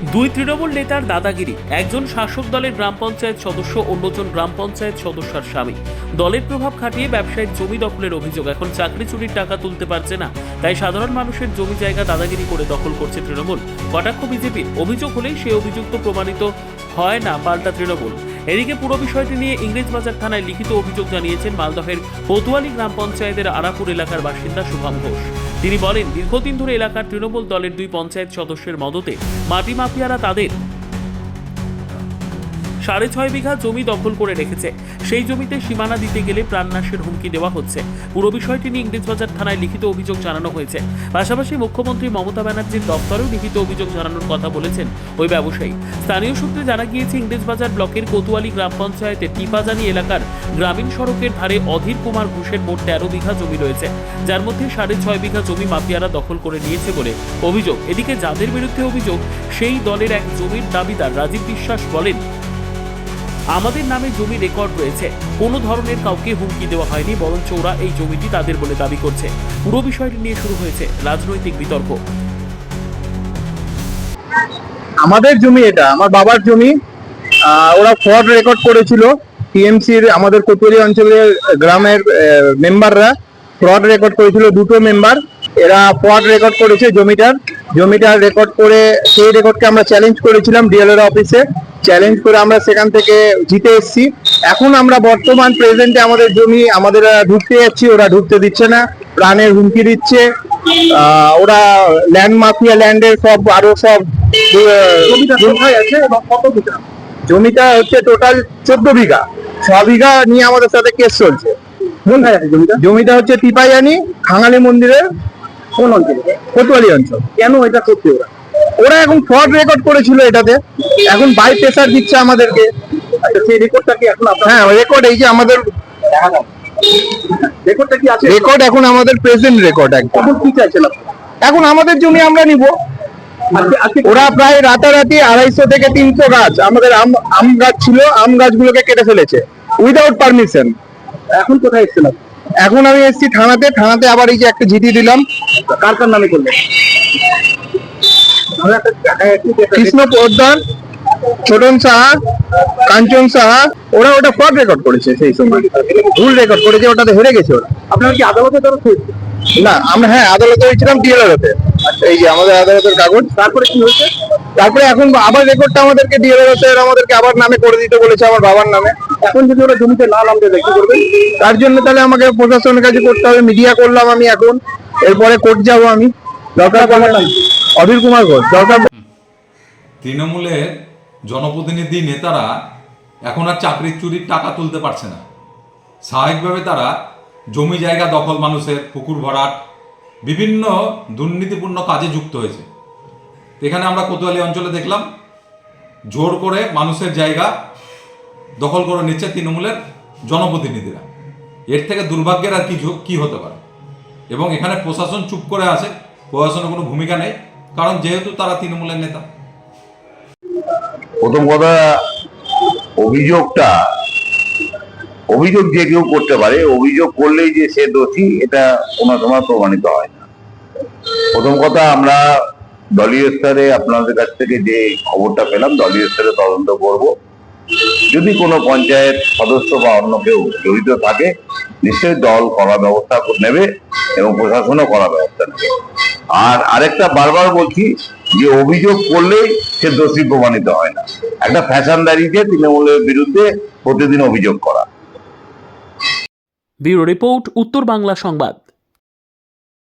দুই তৃণমূল নেতার দাদাগিরি, একজন শাসক দলের গ্রাম পঞ্চায়েত সদস্য, অন্যজন গ্রাম পঞ্চায়েত সদস্যার স্বামী। দলের প্রভাব খাটিয়ে ব্যবসায়ীর জমি দখলের অভিযোগ। এখন চাকরি চুরির টাকা তুলতে পারছে না। তাই সাধারণ মানুষের জমি জায়গা দাদাগিরি করে দখল করছে তৃণমূল। কটাক্ষ বিজেপির। অভিযোগ হলেই সে অভিযুক্ত প্রমাণিত হয় না পাল্টা তৃণমূল। এদিকে পুরো বিষয়টি নিয়ে ইংরেজবাজার থানায় লিখিত অভিযোগ জানিয়েছেন মালদহের কোতোয়ালি গ্রাম পঞ্চায়েতের আরাপুর এলাকার বাসিন্দা শুভম ঘোষ। তিনি বলেন দীর্ঘদিন ধরে এলাকার তৃণমূল দলের দুই পঞ্চায়েত সদস্যের মদতে মাটি মাফিয়ারা তাদের সাড়ে ছয় বিঘা জমি দখল করে রেখেছে। সেই জমিতে সীমানা দিতে গেলে প্রাণনাশের হুমকি দেওয়া হচ্ছে। পুরো বিষয়টি নিয়ে ইংরেজবাজার থানায় লিখিত অভিযোগ জানানো হয়েছে। পাশাপাশি মুখ্যমন্ত্রী মমতা ব্যানার্জির দপ্তরেও লিখিত অভিযোগ জানানোর কথা বলেছেন ওই ব্যবসায়ী। স্থানীয় সূত্রে জানা গিয়েছে ইংরেজবাজার ব্লকের কোতোয়ালি গ্রাম পঞ্চায়েতের টিপাজানি এলাকার গ্রামীণ সড়কের ধারে অধীর কুমার ঘোষের মোট তেরো বিঘা জমি রয়েছে, যার মধ্যে সাড়ে ছয় বিঘা জমি মাফিয়ারা দখল করে নিয়েছে বলে অভিযোগ। এদিকে যাদের বিরুদ্ধে অভিযোগ, সেই দলের এক জমির দাবিদার রাজীব বিশ্বাস বলেন আমাদের নামে জমি রেকর্ড রয়েছে। কোনো ধরনের কাউকে হুমকি দেওয়া হয়নি, বরঞ্চ ওরা এই জমিটি তাদের বলে দাবি করছে। পুরো বিষয়টি নিয়ে শুরু হয়েছে রাজনৈতিক বিতর্ক। আমাদের জমি এটা, আমার বাবার জমি ওরা ফ্রড রেকর্ড করেছিল। টিএমসির আমাদের কোতোয়ালি অঞ্চলের গ্রামের মেম্বাররা ফ্রড রেকর্ড করেছিল, দুটো মেম্বার এরা ফ্রড রেকর্ড করেছে জমিটার। জমিটার রেকর্ড করে সেই রেকর্ডকে আমরা চ্যালেঞ্জ করেছিলাম ডিএলআর অফিসে চ্যালেঞ্জ করে আমরা সেখান থেকে জিতে এসেছি। এখন আমরা বর্তমান প্রেজেন্টে আমাদের জমি আমাদের ঢুকতে যাচ্ছি ওরা ঢুকতে দিচ্ছে না প্রাণের হুমকি দিচ্ছে। ওরা ল্যান্ড মাফিয়া ল্যান্ডের সব আরও সব জমিটা আছে এবং কত বিঘা? জমিটা হচ্ছে টোটাল চোদ্দ বিঘা। ছ বিঘা নিয়ে আমাদের সাথে কেস চলছে। জমিটা? জমিটা হচ্ছে টিপাইয়ানি খাঙালি মন্দিরের কোন অঞ্চলে? কোতোয়ালি অঞ্চল। কেন এটা করছে ওরা? ওরা এখন ফ্রড রেকর্ড করেছিল এটাতে। এখন বাই প্রেসার দিচ্ছে আমাদেরকে। আচ্ছা সেই রেকর্ডটা কি এখন হ্যাঁ রেকর্ড এই যে আমাদের রেকর্ডটা কি আছে? রেকর্ড এখন আমাদের প্রেজেন্ট রেকর্ড একদম। কি চাইছিলাম এখন আমাদের জমি আমরা নিব। ওরা প্রায় রাতারাতি আড়াইশো থেকে তিনশো গাছ। আমাদের আম আম গাছ ছিল আম গাছগুলোকে কেটে ফেলেছে। উইদাউট পারমিশন এখন কোথায় এসেছিলাম এখন আমি এসেছি থানাতে। থানাতে আবার এই যে একটা জিডি দিলাম। কার কার নামে করলে কৃষ্ণ প্রধান ছোটন সাহা কাঞ্চন সাহা ওরা ওটা ফ্রড রেকর্ড করেছে সেই সময়। ভুল রেকর্ড করেছে ওটাতে হেরে গেছে ওরা। আপনার কি আদালতে তরফ না আমরা হ্যাঁ আদালতে হয়েছিলাম ডিএলআরতে এই যে আমাদের আদালতের কাগজ। তারপরে কি হয়েছে? তারপরে এখন আবার রেকর্ডটা আমাদেরকে ডিএলআরতে আমাদেরকে আবার নামে করে দিতে বলেছে আমার বাবার নামে। এখন যদি ওরা জমিতে না নামতে দেয় কি করবে? তার জন্য তাহলে আমাকে প্রশাসনের কাছে করতে হবে মিডিয়া করলাম আমি এখন। এরপরে কোর্ট যাব আমি। দরকার অধীর কুমার ঘোষ, দরকার তৃণমূলের জনপ্রতিনিধি নেতারা এখন আর চাকরির চুরির টাকা তুলতে পারছে না। স্বাভাবিকভাবে তারা জমি জায়গা দখল মানুষের, পুকুর ভরাট, বিভিন্ন দুর্নীতিপূর্ণ কাজে যুক্ত হয়েছে। এখানে আমরা কোতোয়ালি অঞ্চলে দেখলাম, জোর করে মানুষের জায়গা দখল করে নিচ্ছে তৃণমূলের জনপ্রতিনিধিরা। এর থেকে দুর্ভাগ্যের আর কি হতে পারে? এবং এখানে প্রশাসন চুপ করে আছে প্রশাসনের কোনো ভূমিকা নেই। কারণ যেহেতু তারা তৃণমূলের নেতা। প্রথম কথা, অভিযোগটা, অভিযোগ যে কেউ করতে পারে, অভিযোগ করলেই যে সে দোষী, এটা কোনো সময় প্রমাণিত হয় না। প্রথম কথা, আমরা দলীয় স্তরে আপনাদের কাছ থেকে যে খবরটা পেলাম, দলীয় স্তরে তদন্ত করব। যদি কোনো পঞ্চায়েত সদস্য বা অন্য কেউ জড়িত থাকে, নিশ্চয়ই দল করা ব্যবস্থা নেবে এবং প্রশাসনও করা ব্যবস্থা নেবে। আর আরেকটা বারবার বলছি, যে অভিযোগ করলেই সে দোষী প্রমাণিত হয় না। একটা ফ্যাশন দাঁড়িয়ে তৃণমূলের বিরুদ্ধে প্রতিদিন অভিযোগ করা। ব্যুরো রিপোর্ট, উত্তর বাংলা সংবাদ।